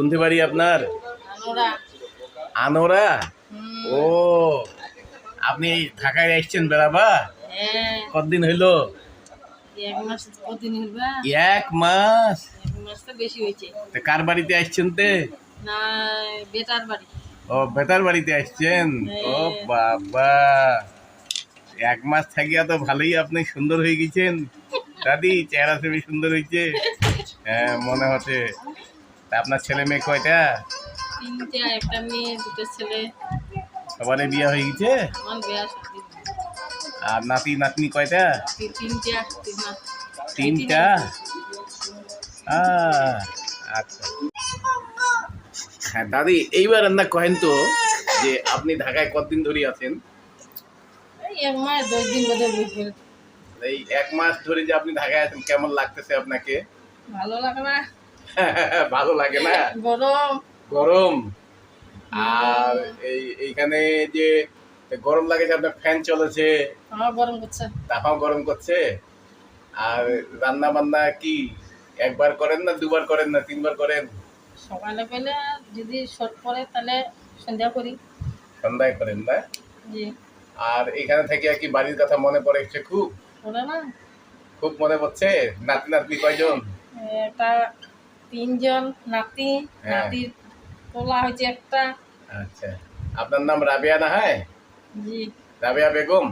কোনতে বাড়ি আপনার? আনোরা। ও আপনি ঢাকায় আসছেন বেড়াবা? হ্যাঁ। কতদিন হইল? এক মাস কার বাড়িতে আসছেন তে? বেটার ও বেতার বাড়িতে আসছেন? ও হ্যাঁ। বাবা। এক মাস থাকিয়া তো ভালোই আপনি সুন্দর হয়ে গেছেন। দাদি চেহারা ছবি সুন্দর হয়েছে। হ্যাঁ মনে হচ্ছে। আপনার ছেলে মেয়ে কয়টা? তিনটা একটা মেয়ে দুটো ছেলে। সবারই বিয়ে হয়ে গেছে। আর নাতি নাতনি কয়টা? তিনটা তিনটা? আচ্ছা। হ্যাঁ দাদি এইবার রান্না কহেন তো যে আপনি ঢাকায় কতদিন ধরে আছেন? এক মাস দশ দিন এই এক মাস ধরে যে আপনি ঢাকায় আছেন কেমন লাগতেছে আপনাকে? ভালো লাগে না। ভালো লাগে না? গরম। গরম? আর এই এইখানে যে গরম লাগে যে আপনার ফ্যান চলেছে। আমার গরম করছে। তাপাও গরম করছে। আর রান্না বান্না কি? একবার করেন না দুবার করেন না তিনবার করেন? সকালে পেলে যদি শর্ট পরে তাহলে সন্ধ্যা করি। সন্ধ্যায় করেন না? জি। আর এখানে থেকে আর কি বাড়ির কথা মনে পড়েছে খুব? পরে না? খুব মনে পড়ছে? নাতি নাতনি কয়জন? একটা তিনজন নাতি হ্যাঁ। নাতির তোলা হয়েছে একটা। আচ্ছা। আপনার নাম রাবিয়া না হয়? জি। রাবিয়া বেগম?